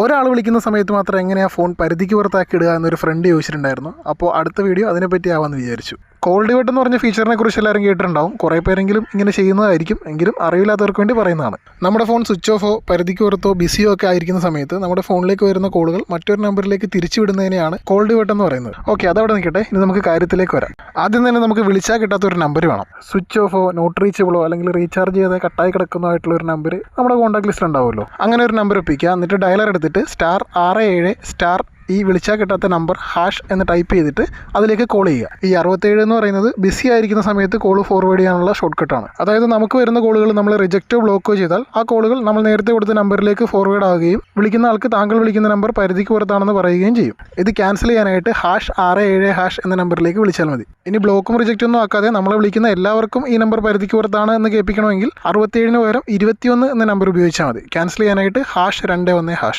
ഒരാൾ വിളിക്കുന്ന സമയത്ത് മാത്രം എങ്ങനെയാണ് ഫോൺ പരിധിക്ക് പുറത്താക്കി ഇടുക എന്നൊരു ഫ്രണ്ട് ചോദിച്ചിട്ടുണ്ടായിരുന്നു. അപ്പോൾ അടുത്ത വീഡിയോ അതിനെപ്പറ്റി ആവാമെന്ന് വിചാരിച്ചു. കോൾ വെട്ട് എന്ന് പറഞ്ഞ ഫീച്ചറിനെ കുറിച്ച് എല്ലാവരും കേട്ടിട്ടുണ്ടാവും. കുറേ പേരെങ്കിലും ഇങ്ങനെ ചെയ്യുന്നതായിരിക്കും. എങ്കിലും അറിവില്ലാത്തവർക്ക് വേണ്ടി പറയുന്നതാണ്. നമ്മുടെ ഫോൺ സ്വിച്ച് ഓഫോ പരിധിക്ക് പുറത്തോ ബിസിയോ ഒക്കെ ആയിരിക്കുന്ന സമയത്ത് നമ്മുടെ ഫോണിലേക്ക് വരുന്ന കോളുകൾ മറ്റൊരു നമ്പറിലേക്ക് തിരിച്ചുവിടുന്നതിനെയാണ് കോൾ ഡിവേട്ട് എന്ന് പറയുന്നത്. ഓക്കെ അതവിടെ നിൽക്കട്ടെ. ഇനി നമുക്ക് കാര്യത്തിലേക്ക് വരാം. ആദ്യം തന്നെ നമുക്ക് വിളിച്ചാൽ കിട്ടാത്ത ഒരു നമ്പർ വേണം സ്വിച്ച് ഓഫോ നോട്ട് റീച്ചബിളോ അല്ലെങ്കിൽ റീചാർജ് ചെയ്ത് കട്ടായി കിടക്കുന്നതായിട്ടുള്ള ഒരു നമ്പർ നമ്മുടെ കോൺടാക്ട് ലിസ്റ്റ് ഉണ്ടാവുമല്ലോ. അങ്ങനെ ഒരു നമ്പർ ഒപ്പിക്കുക. എന്നിട്ട് ഡയലർ എടുത്തിട്ട് സ്റ്റാർ ആറ് ഏഴ് സ്റ്റാർ ഈ വിളിച്ചാൽ കിട്ടാത്ത നമ്പർ ഹാഷ് എന്ന് ടൈപ്പ് ചെയ്തിട്ട് അതിലേക്ക് കോൾ ചെയ്യുക. ഈ അറുപത്തേഴ് എന്ന് പറയുന്നത് ബിസി ആയിരിക്കുന്ന സമയത്ത് കോൾ ഫോർവേഡ് ചെയ്യാനുള്ള ഷോർട്ട് കട്ടാണ് അതായത് നമുക്ക് വരുന്ന കോളുകൾ നമ്മൾ റിജക്റ്റോ ബ്ലോക്കോ ചെയ്താൽ ആ കോളുകൾ നമ്മൾ നേരത്തെ കൊടുത്ത നമ്പറിലേക്ക് ഫോർവേഡ് ആവുകയും വിളിക്കുന്ന ആൾക്ക് താങ്കൾ വിളിക്കുന്ന നമ്പർ പരിധിക്ക് പുറത്താണെന്ന് പറയുകയും ചെയ്യും. ഇത് ക്യാൻസൽ ചെയ്യാനായിട്ട് ഹാഷ് ആറ് ഏഴ് ഹാഷ് എന്ന നമ്പറിലേക്ക് വിളിച്ചാൽ മതി. ഇനി ബ്ലോക്കും റിജക്റ്റ് ഒന്നും ആക്കാതെ നമ്മളെ വിളിക്കുന്ന എല്ലാവർക്കും ഈ നമ്പർ പരിധിക്ക് പുറത്താണ് എന്ന് കേൾപ്പിക്കണമെങ്കിൽ അറുപത്തേഴിന് പകരം ഇരുപത്തിയൊന്ന് എന്ന നമ്പർ ഉപയോഗിച്ചാൽ മതി. ക്യാൻസൽ ചെയ്യാനായിട്ട് ഹാഷ് രണ്ട് ഒന്ന് ഹാഷ്